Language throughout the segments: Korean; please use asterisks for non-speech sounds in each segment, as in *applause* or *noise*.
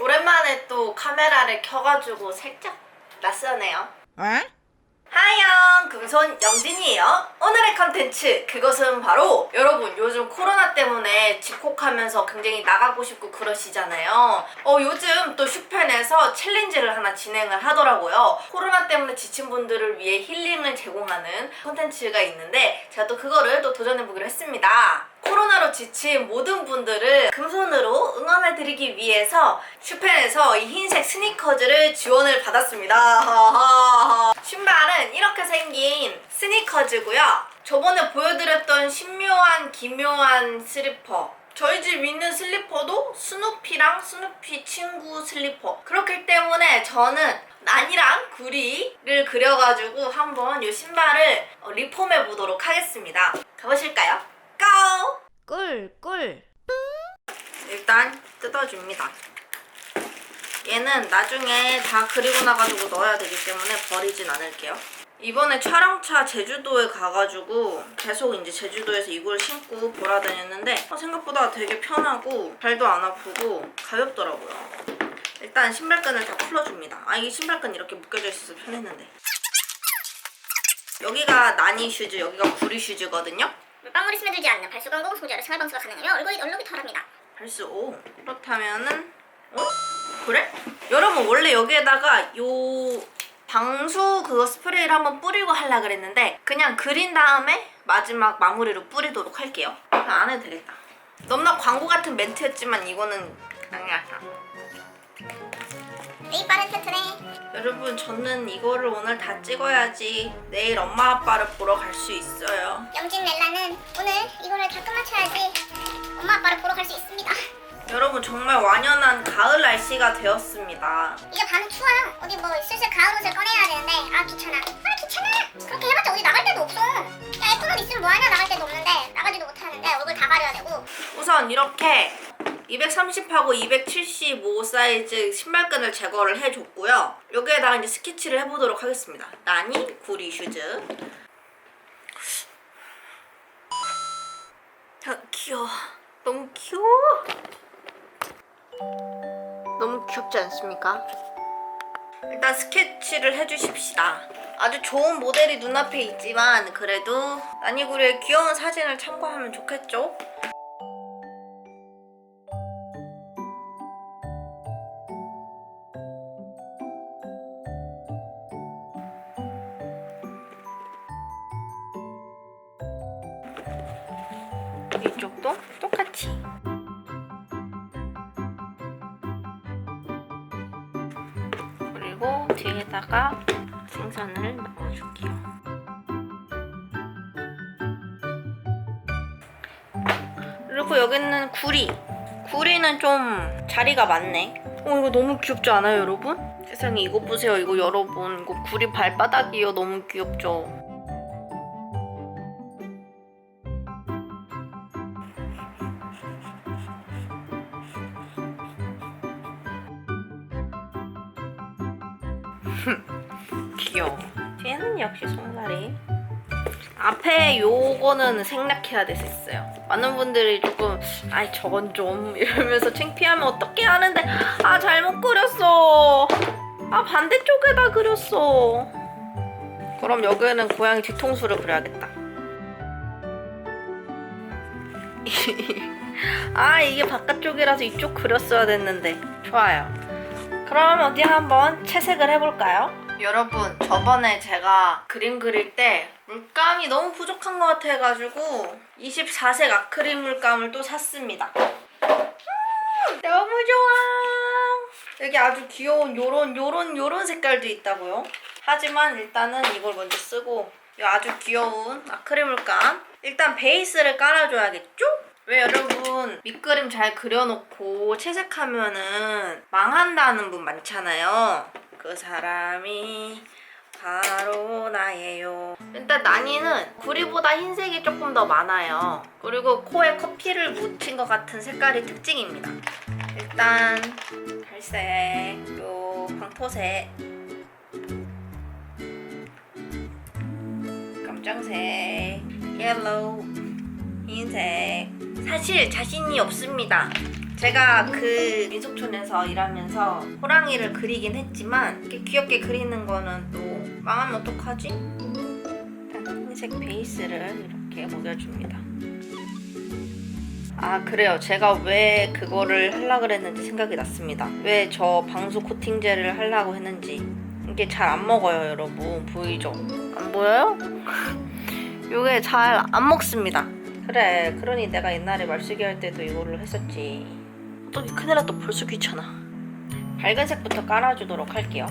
오랜만에 또 카메라를 켜가지고 살짝 낯서네요. 에? 하영 금손 영진이에요. 오늘의 컨텐츠 그것은 바로 여러분 요즘 코로나 때문에 집콕하면서 굉장히 나가고 싶고 그러시잖아요. 어 요즘 또 슈펜에서 챌린지를 하나 진행을 하더라고요. 코로나 때문에 지친 분들을 위해 힐링을 제공하는 컨텐츠가 있는데 제가 또 그거를 또 도전해 보기로 했습니다. 코로나로 지친 모든 분들을 금손으로 응원해 드리기 위해서 슈펜에서 이 흰색 스니커즈를 지원을 받았습니다. 신발은 이렇게 생긴 스니커즈고요. 저번에 보여드렸던 신묘한 기묘한 슬리퍼. 저희 집 있는 슬리퍼도 스누피랑 스누피 친구 슬리퍼. 그렇기 때문에 저는 난이랑 구리를 그려가지고 한번 이 신발을 어, 리폼해 보도록 하겠습니다. 가보실까요? 고! 꿀, 꿀. 일단 뜯어줍니다. 얘는 나중에 다 그리고 나가지고 넣어야 되기 때문에 버리진 않을게요. 이번에 촬영차 제주도에 가가지고 계속 이제 제주도에서 이걸 신고 돌아다녔는데 어, 생각보다 되게 편하고 발도 안 아프고 가볍더라고요. 일단 신발끈을 다 풀어줍니다. 아 이게 신발끈 이렇게 묶여져 있어서 편했는데. 여기가 나니 슈즈, 여기가 구리 슈즈거든요. 물방울이 스며들지 않는 발수 광공 소재로 생활 방수가 가능하며 얼굴이 얼룩이 덜합니다. 할수 오. 그렇다면은 어? 그래? 여러분 원래 여기에다가 요 방수 그거 스프레이를 한번 뿌리고 하려 그랬는데 그냥 그린 다음에 마지막 마무리로 뿌리도록 할게요. 안 해도 되겠다. 너무나 광고 같은 멘트였지만 이거는 아니야 네 빠른 튼튼해. 여러분 저는 이거를 오늘 다 찍어야지 내일 엄마 아빠를 보러 갈 수 있어요 영진 렐라는 오늘 이거를 다 끝마쳐야지 엄마 아빠를 보러 갈 수 있습니다. 여러분 정말 완연한 가을 날씨가 되었습니다 이제 밤은 추워요. 어디 뭐 슬슬 가을 옷을 꺼내야 되는데 아 귀찮아. 아 귀찮아. 그렇게 해봤자 어디 나갈 데도 없어. 야 예쁜 옷 있으면 뭐하냐 나갈 데도 없는데 나가지도 못하는데 얼굴 다 가려야 되고 우선 이렇게 230하고 275 사이즈 신발끈을 제거를 해줬고요. 여기에다가 이제 스케치를 해보도록 하겠습니다. 나니 구리 슈즈. 아, 귀여워. 너무 귀여워. 너무 귀엽지 않습니까? 일단 스케치를 해주십시다. 아주 좋은 모델이 눈앞에 있지만 그래도 나니구리의 귀여운 사진을 참고하면 좋겠죠? 이쪽도 똑같이. 그리고 뒤에다가 생선을 넣어줄게요. 그리고 여기는 구리. 구리는 좀 자리가 많네. 어, 이거 너무 귀엽지 않아요, 여러분? 세상에 이거 보세요, 이거 여러분. 이거 구리 발바닥이요. 너무 귀엽죠? *laughs* 귀여워. 뒤에는 역시 송사리. 앞에 요거는 생략해야 됐었어요. 많은 분들이 조금 아이 저건 좀 이러면서 창피하면 어떻게 하는데 아 잘못 그렸어. 아 반대쪽에다 그렸어. 그럼 여기는 고양이 뒤통수를 그려야겠다. *laughs* 아 이게 바깥쪽이라서 이쪽 그렸어야 됐는데 좋아요. 그럼 어디 한번 채색을 해볼까요? 여러분 저번에 제가 그림 그릴 때 물감이 너무 부족한 것 같아가지고 24색 아크릴 물감을 또 샀습니다. 음, 너무 좋아. 여기 아주 귀여운 요런 요런 요런 색깔도 있다고요. 하지만 일단은 이걸 먼저 쓰고 이 아주 귀여운 아크릴 물감 일단 베이스를 깔아줘야겠죠? 왜 여러분 밑그림 잘 그려놓고 채색하면은 망한다는 분 많잖아요. 그 사람이 바로 나예요. 일단 나니는 구리보다 흰색이 조금 더 많아요. 그리고 코에 커피를 묻힌 것 같은 색깔이 특징입니다. 일단 갈색, 요 황토색, 검정색, 옐로우, 흰색. 사실 자신이 없습니다. 제가 그 민속촌에서 일하면서 호랑이를 그리긴 했지만 이렇게 귀엽게 그리는 거는 또 망하면 어떡하지? 흰색 베이스를 이렇게 먹여줍니다. 아 그래요. 제가 왜 그거를 하려고 그랬는지 생각이 났습니다. 왜 저 방수 코팅제를 하려고 했는지 이게 잘 안 먹어요 여러분 보이죠? 안 보여요? *laughs* 이게 잘 안 먹습니다. 그래 그러니 내가 옛날에 말쓰기 할 때도 이걸로 했었지. 또 큰일 났다 벌써 귀찮아. 밝은 색부터 깔아주도록 할게요.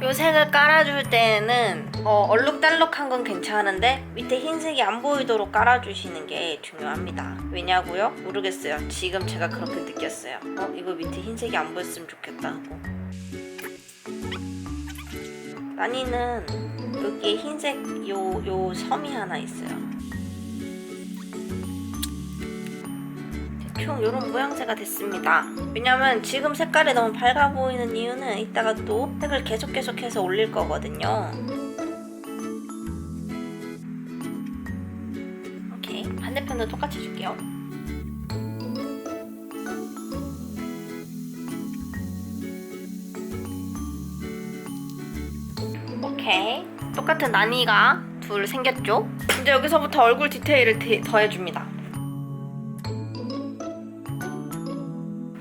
요 색을 깔아줄 때는 어, 얼룩달룩한 건 괜찮은데 밑에 흰색이 안 보이도록 깔아주시는 게 중요합니다. 왜냐고요? 모르겠어요. 지금 제가 그렇게 느꼈어요. 어 이거 밑에 흰색이 안 보였으면 좋겠다 하고. 난이는 여기에 흰색 요, 요 섬이 하나 있어요. 대충 이런 모양새가 됐습니다. 왜냐면 지금 색깔이 너무 밝아 보이는 이유는 이따가 또 색을 계속 계속해서 올릴 거거든요. 오케이 반대편도 똑같이 해줄게요. 똑같은 난이가 둘 생겼죠? 이제 여기서부터 얼굴 디테일을 대- 더해줍니다.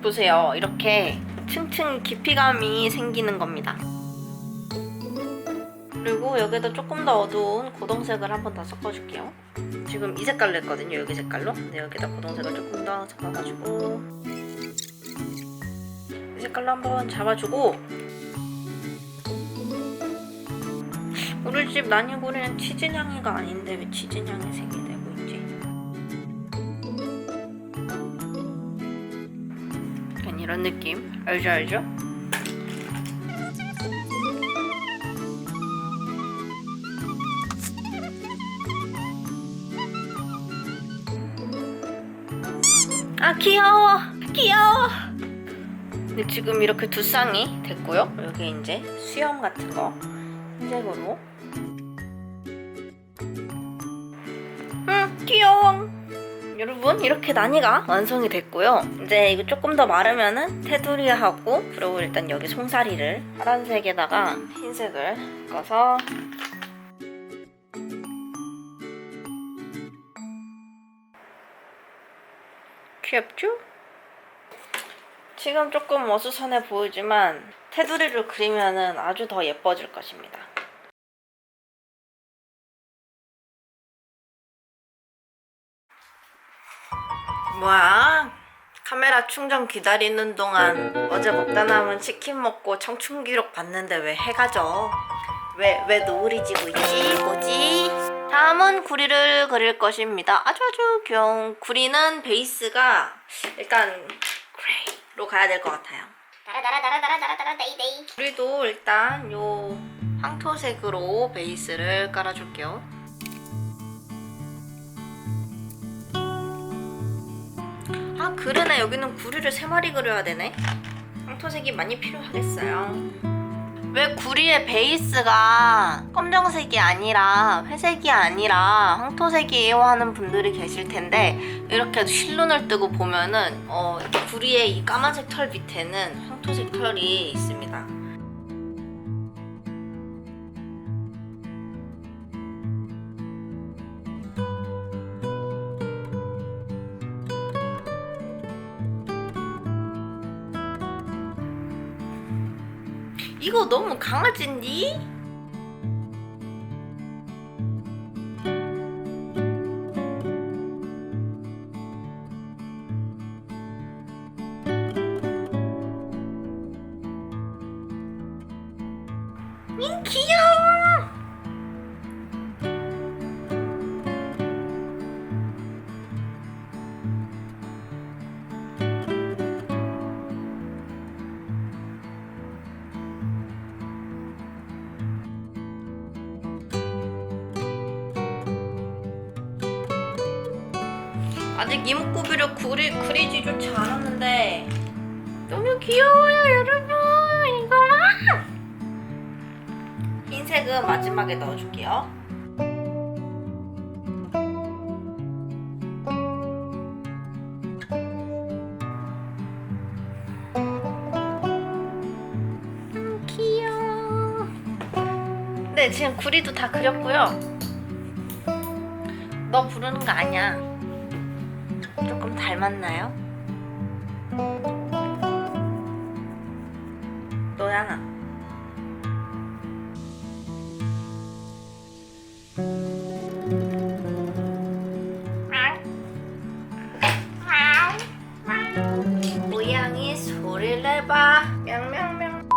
보세요. 이렇게 층층 깊이감이 생기는 겁니다. 그리고 여기다 조금 더 어두운 고동색을 한번 더 섞어줄게요. 지금 이 색깔로 했거든요. 여기 색깔로. 근데 여기다 고동색을 조금 더 섞어가지고 이 색깔로 한번 잡아주고 집 난이고리는 치즈냥이가 아닌데 왜 치즈냥이 색이 되고 있지? 약간 이런 느낌? 알죠 알죠? 아 귀여워! 귀여워! 근데 지금 이렇게 두 쌍이 됐고요. 여기 이제 수염 같은 거 흰색으로 응 귀여워 여러분 이렇게 난이가 완성이 됐고요 이제 이거 조금 더 마르면은 테두리하고 그리고 일단 여기 송사리를 파란색에다가 흰색을 섞어서 귀엽죠? 지금 조금 어수선해 보이지만 테두리를 그리면은 아주 더 예뻐질 것입니다. 뭐야? 카메라 충전 기다리는 동안 어제 먹다 남은 치킨 먹고 청춘 기록 봤는데 왜 해가 져? 왜, 왜 노을이 지고 있지? 뭐지? 다음은 구리를 그릴 것입니다. 아주 아주 귀여운 구리는 베이스가 일단 그레이로 가야 될 것 같아요. 구리도 일단 요 황토색으로 베이스를 깔아줄게요. 그러네 여기는 구리를 세 마리 그려야 되네. 황토색이 많이 필요하겠어요. 왜 구리의 베이스가 검정색이 아니라 회색이 아니라 황토색이에요 하는 분들이 계실 텐데 이렇게 실눈을 뜨고 보면은 어, 구리의 이 까만색 털 밑에는 황토색 털이 있습니다. 이거 너무 강아지인디? 민 귀여워. 아직 이목구비를 그리, 그리지조차 않았는데 너무 귀여워요 여러분 이거 봐 흰색은 마지막에 넣어줄게요 음, 귀여워. 네, 지금 구리도 다 그렸고요. 너 부르는 거 아니야. 닮았나요? 너잖아. 모양이 소리를 내봐. 명명명.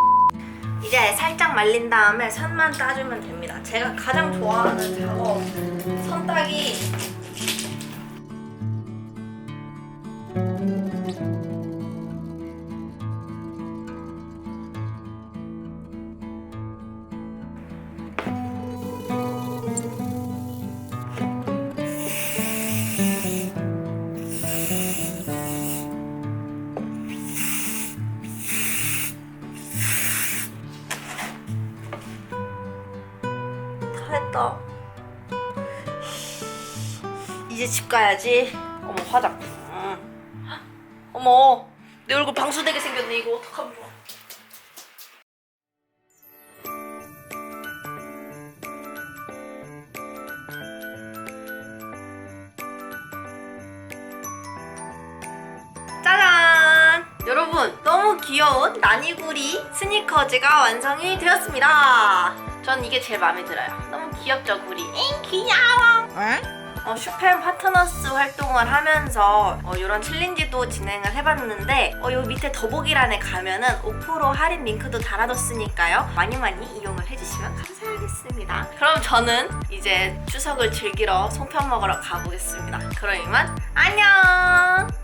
이제 살짝 말린 다음에 선만 따주면 됩니다. 제가 가장 좋아하는 작업 선 따기. 이제 집 가야지. 어머 화장품. 어머 내 얼굴 방수되게 생겼네 이거 어떡하면 좋아. 짜잔! 여러분 너무 귀여운 나니구리 스니커즈가 완성이 되었습니다. 전 이게 제일 마음에 들어요. 너무 귀엽죠 구리? 엥 귀여워. 어, 슈팸 파트너스 활동을 하면서 어, 이런 챌린지도 진행을 해봤는데 어, 요 밑에 더보기란에 가면은 5% 할인 링크도 달아뒀으니까요. 많이 많이 이용을 해주시면 감사하겠습니다. 그럼 저는 이제 추석을 즐기러 송편 먹으러 가보겠습니다. 그럼 이만 안녕